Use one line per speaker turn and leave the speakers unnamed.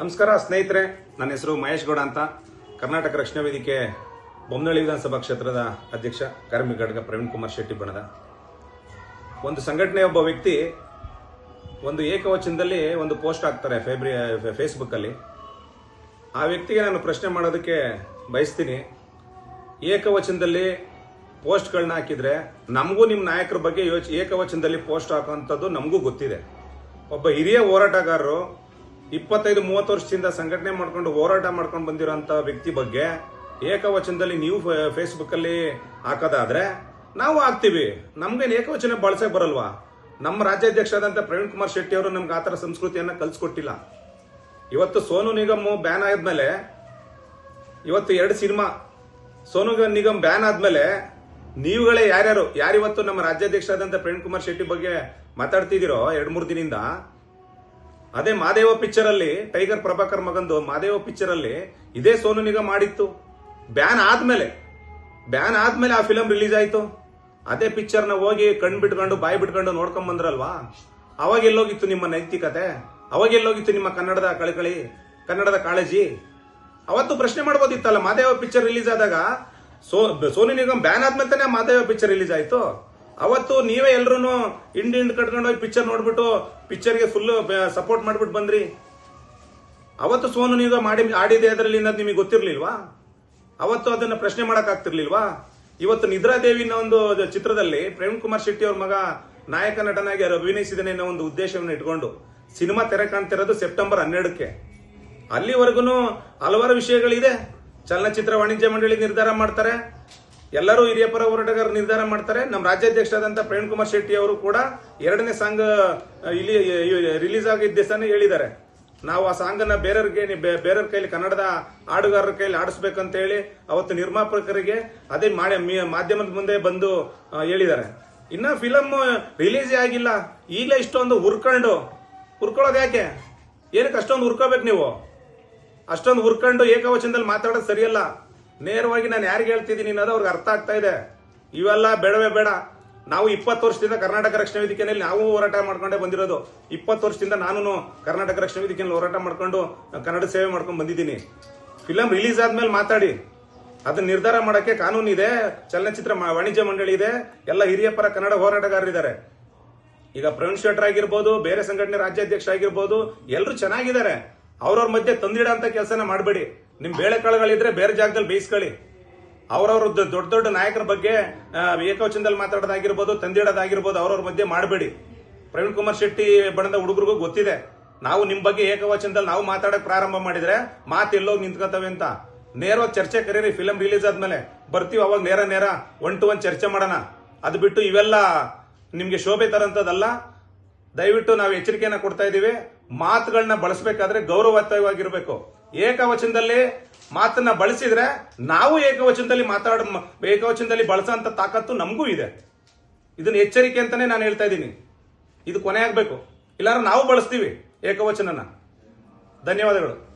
ನಮಸ್ಕಾರ, ಸ್ನೇಹಿತರೆ. ನನ್ನ ಹೆಸರು ಮಹೇಶ್ ಗೌಡ ಅಂತ. ಕರ್ನಾಟಕ ರಕ್ಷಣಾ ವೇದಿಕೆ ಬೊಮ್ಮನಹಳ್ಳಿ ವಿಧಾನಸಭಾ ಕ್ಷೇತ್ರದ ಅಧ್ಯಕ್ಷ ಕಾರ್ಮಿಕ ಘಟಕ ಪ್ರವೀಣ್ ಕುಮಾರ್ ಶೆಟ್ಟಿ ಬಣದ. ಒಂದು ಸಂಘಟನೆ ಒಬ್ಬ ವ್ಯಕ್ತಿ ಒಂದು ಏಕವಚನದಲ್ಲಿ ಒಂದು ಪೋಸ್ಟ್ ಹಾಕ್ತಾರೆ ಫೇಬ್ರಿ ಫೇಸ್ಬುಕ್ಕಲ್ಲಿ ಆ ವ್ಯಕ್ತಿಗೆ ನಾನು ಪ್ರಶ್ನೆ ಮಾಡೋದಕ್ಕೆ ಬಯಸ್ತೀನಿ. ಏಕವಚನದಲ್ಲಿ ಪೋಸ್ಟ್ಗಳನ್ನ ಹಾಕಿದ್ರೆ ನಮಗೂ ನಿಮ್ಮ ನಾಯಕರ ಬಗ್ಗೆ ಯೋಚ, ಏಕವಚನದಲ್ಲಿ ಪೋಸ್ಟ್ ಹಾಕುವಂಥದ್ದು ನಮಗೂ ಗೊತ್ತಿದೆ. ಒಬ್ಬ ಹಿರಿಯ ಹೋರಾಟಗಾರರು ಇಪ್ಪತ್ತೈದು, ಮೂವತ್ತು ವರ್ಷದಿಂದ ಸಂಘಟನೆ ಮಾಡ್ಕೊಂಡು ಹೋರಾಟ ಮಾಡ್ಕೊಂಡು ಬಂದಿರೋಂಥ ವ್ಯಕ್ತಿ ಬಗ್ಗೆ ಏಕವಚನದಲ್ಲಿ ನೀವು ಫೇಸ್ಬುಕ್ ಅಲ್ಲಿ ಹಾಕೋದಾದ್ರೆ ನಾವು ಹಾಕ್ತೀವಿ. ನಮ್ಗೇನು ಏಕವಚನ ಬಳಸಕ್ ಬರಲ್ವಾ? ನಮ್ಮ ರಾಜ್ಯಾಧ್ಯಕ್ಷರಾದಂಥ ಪ್ರವೀಣ್ ಕುಮಾರ್ ಶೆಟ್ಟಿ ಅವರು ನಮ್ಗೆ ಆತರ ಸಂಸ್ಕೃತಿಯನ್ನ ಕಲ್ಸ್ಕೊಟ್ಟಿಲ್ಲ. ಇವತ್ತು ಸೋನು ನಿಗಮ್ ಬ್ಯಾನ್ ಆದ್ಮೇಲೆ, ಇವತ್ತು ಎರಡು ಸಿನಿಮಾ ಸೋನು ನಿಗಮ್ ಬ್ಯಾನ್ ಆದ್ಮೇಲೆ ನೀವುಗಳೇ ಯಾರ್ಯಾರು, ಯಾರಿವತ್ತು ನಮ್ಮ ರಾಜ್ಯಾಧ್ಯಕ್ಷರಾದಂಥ ಪ್ರವೀಣ್ ಕುಮಾರ್ ಶೆಟ್ಟಿ ಬಗ್ಗೆ ಮಾತಾಡ್ತಿದ್ದೀರೋ, ಎರಡು, ಮೂರು ದಿನದಿಂದ ಅದೇ ಮಾದೇವ ಪಿಕ್ಚರ್ ಅಲ್ಲಿ ಟೈಗರ್ ಪ್ರಭಾಕರ್ ಮಗಂದು ಮಾದೇವ ಪಿಕ್ಚರ್ ಅಲ್ಲಿ ಇದೇ ಸೋನು ನಿಗಮ್ ಮಾಡಿತ್ತು. ಬ್ಯಾನ್ ಆದ್ಮೇಲೆ ಬ್ಯಾನ್ ಆದ್ಮೇಲೆ ಆ ಫಿಲಂ ರಿಲೀಸ್ ಆಯ್ತು. ಅದೇ ಪಿಕ್ಚರ್ನ ಹೋಗಿ ಕಣ್ ಬಿಟ್ಕೊಂಡು, ಬಾಯಿ ಬಿಟ್ಕೊಂಡು ನೋಡ್ಕೊಂಡ್ ಬಂದ್ರಲ್ವಾ? ಅವಾಗ ಎಲ್ಲೋಗಿತ್ತು ನಿಮ್ಮ ನೈತಿಕತೆ? ಅವಾಗ ಎಲ್ಲೋಗಿತ್ತು ನಿಮ್ಮ ಕನ್ನಡದ ಕಳಕಳಿ, ಕನ್ನಡದ ಕಾಳಜಿ? ಅವತ್ತು ಪ್ರಶ್ನೆ ಮಾಡ್ಬೋದಿತ್ತಲ್ಲ, ಮಾದೇವ ಪಿಕ್ಚರ್ ರಿಲೀಸ್ ಆದಾಗ ಸೋ ಸೋನು ನಿಗಮ್ ಬ್ಯಾನ್ ಆದ್ಮೇಲೆ ತಾನೇ ಮಾದೇವ ಪಿಕ್ಚರ್ ರಿಲೀಸ್ ಆಯ್ತು? ಅವತ್ತು ನೀವೇ ಎಲ್ರು ಹಿಂಡಿ ಹಿಂಡ್ ಕಟ್ಕೊಂಡು ಹೋಗಿ ಪಿಕ್ಚರ್ ನೋಡ್ಬಿಟ್ಟು ಪಿಕ್ಚರ್ಗೆ ಫುಲ್ ಸಪೋರ್ಟ್ ಮಾಡ್ಬಿಟ್ಟು ಬಂದ್ರಿ. ಅವತ್ತು ಸೋನು ನೀವು ಮಾಡಿ, ಆಡಿದೆ ಅದರಲ್ಲಿ ಅನ್ನೋದು ನಿಮಗೆ ಗೊತ್ತಿರ್ಲಿಲ್ವಾ? ಅವತ್ತು ಅದನ್ನ ಪ್ರಶ್ನೆ ಮಾಡಕ್ ಆಗ್ತಿರ್ಲಿಲ್ವಾ? ಇವತ್ತು ನಿದ್ರಾದೇವಿನ ಒಂದು ಚಿತ್ರದಲ್ಲಿ ಪ್ರೇಮ್ ಕುಮಾರ್ ಶೆಟ್ಟಿ ಅವ್ರ ಮಗ ನಾಯಕ ನಟನಾಗಿ ಅಭಿನಯಿಸಿದಾನೆ ಅನ್ನೋ ಒಂದು ಉದ್ದೇಶವನ್ನು ಇಟ್ಕೊಂಡು ಸಿನಿಮಾ ತೆರೆ ಕಾಣ್ತಿರೋದು ಸೆಪ್ಟೆಂಬರ್ ಹನ್ನೆರಡಕ್ಕೆ. ಅಲ್ಲಿವರೆಗೂ ಹಲವಾರು ವಿಷಯಗಳಿದೆ. ಚಲನಚಿತ್ರ ವಾಣಿಜ್ಯ ಮಂಡಳಿ ನಿರ್ಧಾರ ಮಾಡ್ತಾರೆ. ಎಲ್ಲರೂ ಹಿರಿಯ ಪರ ಹೋರಾಟಗಾರರು ನಿರ್ಧಾರ ಮಾಡ್ತಾರೆ. ನಮ್ಮ ರಾಜ್ಯಾಧ್ಯಕ್ಷರಾದಂಥ ಪ್ರವೀಣ್ ಕುಮಾರ್ ಶೆಟ್ಟಿ ಅವರು ಕೂಡ ಎರಡನೇ ಸಾಂಗ್ ಇಲ್ಲಿ ರಿಲೀಸ್ ಆಗಿದ್ದ ದಿವಸನೇ ಹೇಳಿದ್ದಾರೆ. ನಾವು ಆ ಸಾಂಗ್ ಅನ್ನ ಬೇರೆಯವ್ರಿಗೆ ಬೇರೆಯವ್ರ ಕೈಲಿ, ಕನ್ನಡದ ಹಾಡುಗಾರರ ಕೈಲಿ ಆಡಿಸ್ಬೇಕಂತ ಹೇಳಿ ಅವತ್ತು ನಿರ್ಮಾಪಕರಿಗೆ ಅದೇ ಮಾಧ್ಯಮದ ಮುಂದೆ ಬಂದು ಹೇಳಿದ್ದಾರೆ. ಇನ್ನ ಫಿಲಮ್ ರಿಲೀಸ್ ಆಗಿಲ್ಲ. ಈಗಲೇ ಇಷ್ಟೊಂದು ಹುರ್ಕೊಂಡು, ಹುರ್ಕೊಳ್ಳೋದು ಯಾಕೆ? ಏನಕ್ಕೆ ಅಷ್ಟೊಂದು ಹುರ್ಕೋಬೇಕು ನೀವು? ಅಷ್ಟೊಂದು ಹುರ್ಕೊಂಡು ಏಕವಚನದಲ್ಲಿ ಮಾತಾಡೋದು ಸರಿಯಲ್ಲ. ನೇರವಾಗಿ ನಾನು ಯಾರಿಗೆ ಹೇಳ್ತಿದ್ದೀನಿ ಅನ್ನೋದು ಅವ್ರಿಗೆ ಅರ್ಥ ಆಗ್ತಾ ಇದೆ. ಇವೆಲ್ಲ ಬೇಡವೇ ಬೇಡ. ನಾವು ಇಪ್ಪತ್ತು ವರ್ಷದಿಂದ ಕರ್ನಾಟಕ ರಕ್ಷಣಾ ವೇದಿಕೆಯಲ್ಲಿ ನಾವು ಹೋರಾಟ ಮಾಡ್ಕೊಂಡೇ ಬಂದಿರೋದು. ಇಪ್ಪತ್ತು ವರ್ಷದಿಂದ ನಾನು ಕರ್ನಾಟಕ ರಕ್ಷಣಾ ವೇದಿಕೆಯಲ್ಲಿ ಹೋರಾಟ ಮಾಡ್ಕೊಂಡು ಕನ್ನಡ ಸೇವೆ ಮಾಡ್ಕೊಂಡು ಬಂದಿದ್ದೀನಿ. ಫಿಲಂ ರಿಲೀಸ್ ಆದ್ಮೇಲೆ ಮಾತಾಡಿ. ಅದನ್ನ ನಿರ್ಧಾರ ಮಾಡೋಕ್ಕೆ ಕಾನೂನು ಇದೆ, ಚಲನಚಿತ್ರ ವಾಣಿಜ್ಯ ಮಂಡಳಿ ಇದೆ, ಎಲ್ಲ ಹಿರಿಯ ಪರ ಕನ್ನಡ ಹೋರಾಟಗಾರರಿದ್ದಾರೆ ಈಗ ಪ್ರವೀಣ್ ಶೆಟ್ಟರ್ ಆಗಿರ್ಬೋದು, ಬೇರೆ ಸಂಘಟನೆ ರಾಜ್ಯಾಧ್ಯಕ್ಷ ಆಗಿರ್ಬೋದು ಎಲ್ಲರೂ ಚೆನ್ನಾಗಿದ್ದಾರೆ. ಅವ್ರವ್ರ ಮಧ್ಯೆ ತಂದಿಡ ಅಂತ ಕೆಲಸನ ಮಾಡಬೇಡಿ. ನಿಮ್ ಬೇಳೆ ಕಾಳುಗಳಿದ್ರೆ ಬೇರೆ ಜಾಗದಲ್ಲಿ ಬೇಯಿಸ್ಕೊಳ್ಳಿ. ಅವ್ರವ್ರ ದೊಡ್ಡ ದೊಡ್ಡ ನಾಯಕರ ಬಗ್ಗೆ ಏಕವಚನದಲ್ಲಿ ಮಾತಾಡೋದಾಗಿರ್ಬೋದು, ತಂದಿಡೋದಾಗಿರ್ಬೋದು ಅವ್ರವ್ರ ಮಧ್ಯೆ ಮಾಡಬೇಡಿ. ಪ್ರವೀಣ್ ಕುಮಾರ್ ಶೆಟ್ಟಿ ಬಣ್ಣದ ಹುಡುಗರಿಗೂ ಗೊತ್ತಿದೆ. ನಾವು ನಿಮ್ ಬಗ್ಗೆ ಏಕವಚನದಲ್ಲಿ ನಾವು ಮಾತಾಡಕ್ ಪ್ರಾರಂಭ ಮಾಡಿದ್ರೆ ಮಾತು ಎಲ್ಲೋಗಿ ನಿಂತ್ಕೋತವೆ ಅಂತ. ನೇರವಾಗಿ ಚರ್ಚೆ ಕರೀರಿ ಫಿಲಂ ರಿಲೀಸ್ ಆದ್ಮೇಲೆ. ಬರ್ತೀವಿ ಅವಾಗ ನೇರ ನೇರ ಒನ್ ಟು ಒನ್ ಚರ್ಚೆ ಮಾಡೋಣ. ಅದು ಬಿಟ್ಟು ಇವೆಲ್ಲ ನಿಮ್ಗೆ ಶೋಭೆ ತರಂತದಲ್ಲ. ದಯವಿಟ್ಟು ನಾವು ಎಚ್ಚರಿಕೆಯನ್ನ ಕೊಡ್ತಾ ಇದ್ದೀವಿ ಮಾತುಗಳನ್ನ ಬಳಸಬೇಕಾದ್ರೆ ಗೌರವಯುತವಾಗಿರ್ಬೇಕು. ಏಕವಚನದಲ್ಲಿ ಮಾತನ್ನ ಬಳಸಿದ್ರೆ ನಾವು ಏಕವಚನದಲ್ಲಿ ಮಾತಾಡ ಏಕವಚನದಲ್ಲಿ ಬಳಸೋಂತ ತಾಕತ್ತು ನಮಗೂ ಇದೆ. ಇದನ್ನ ಎಚ್ಚರಿಕೆ ಅಂತಾನೆ ನಾನು ಹೇಳ್ತಾ ಇದ್ದೀನಿ. ಇದು ಕೊನೆ ಆಗಬೇಕು ಇಲ್ಲಾಂದ್ರೆ ನಾವು ಬಳಸ್ತೀವಿ ಏಕವಚನನ ಧನ್ಯವಾದಗಳು.